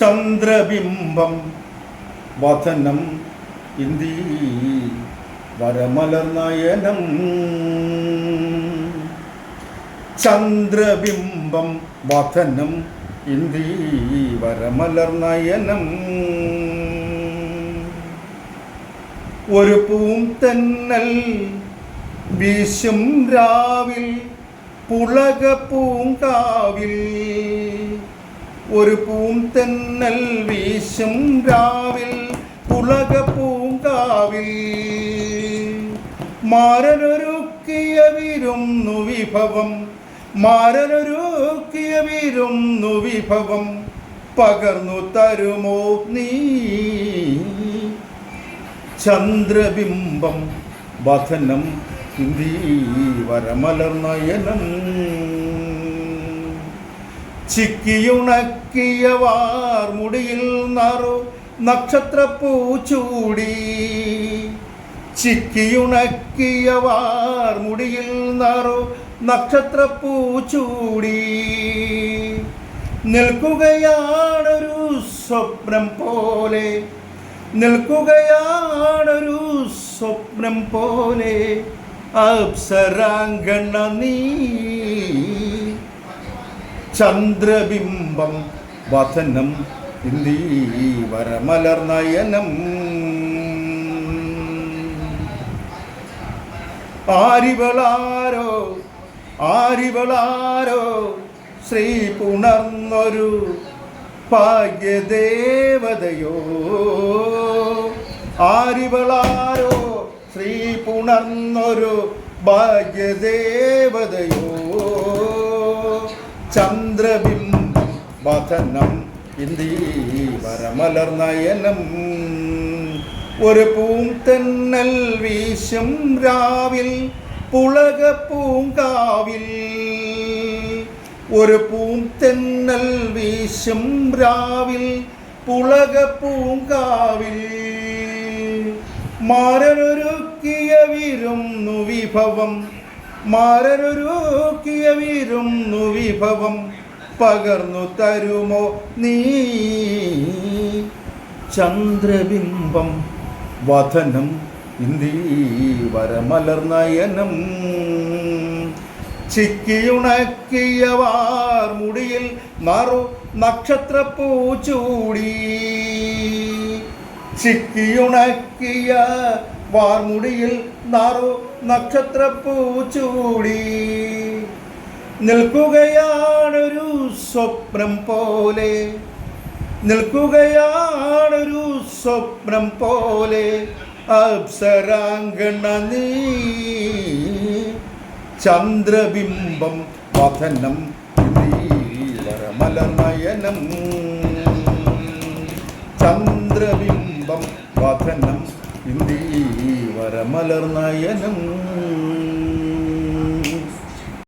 ചന്ദ്രബിംബം വതനം വരമലർ വരമലർനയനം ചന്ദ്രബിംബം വതനം വരമലർ വരമലർനയനം ഒരു പൂം തെന്നൽ വീശും രാവിൽ പുളക പൂങ്കാവിൽ. ഒരു പൂന്തെന്നൽ തെന്നൽ വീശും രാവിൽ പുളക പൂങ്കാവിൽ. മാരനൊരുക്കിയ വിരുന്നു വിഭവം മാരനൊരുക്കിയ വിരുന്നു വിഭവം പകർന്നു തരുമോ നീ? ചന്ദ്രബിംബം വഥനം വരമലർനയനം ചിക്കിയുണക്കിയ വാർമുടിയിൽ നറു നക്ഷത്രപ്പൂ ചൂടി ചിക്കിയുണക്കിയ വാർമുടിയിൽ നറു നക്ഷത്രപ്പൂ ചൂടി നിൽക്കുകയാണൊരു സ്വപ്നം പോലെ നിൽക്കുകയാണൊരു സ്വപ്നം പോലെ അപ്സരാങ്കണ നീ. ചന്ദ്രബിംബം വഥനം ഇന്ദീവരമലർനയനം ആരിവളാരോ ആരിവളാരോ ശ്രീ പുണർന്നൊരു ഭാഗ്യദേവതയോ? ആരിവളാരോ ശ്രീ പുണർന്നൊരു ഭാഗ്യദേവതയോ? ചന്ദ്രബിംബം വതനം ഇന്ദീവരമലർനയനം ഒരു പൂന്തന്നൽ തെന്നൽ വീശും രാവിൽ പുളക പൂങ്കാവിൽ ഒരു പൂന്തന്നൽ തെന്നൽ വീശും രാവിൽ പുളക പൂങ്കാവിൽ മാരനൊരുക്കിയ വിരുന്നു വിഭവം മാരനൊരുക്കിയ വിരുന്നു വിഭവം പകർന്നു തരുമോ നീ? ചന്ദ്രബിംബം വഥനം ഇന്ദീവരമലർനയനം ചിക്കിയുണക്കിയ വാർമുടിയിൽ നറു നക്ഷത്രപ്പൂ ചൂടി ചിക്കിയുണക്കിയ വാർമുടിയിൽ നാറു നക്ഷത്രപ്പൂച്ചൂടി നിൽക്കുകയാണൊരു സ്വപ്നം പോലെ. നിൽക്കുകയാണൊരു സ്വപ്നം പോലെ. അപ്സരാങ്കണ നീ. ചന്ദ്രബിംബം വധനം മലനയനം ചന്ദ്രബിംബം വഥനം ഇന്ദീവരമലർനയനം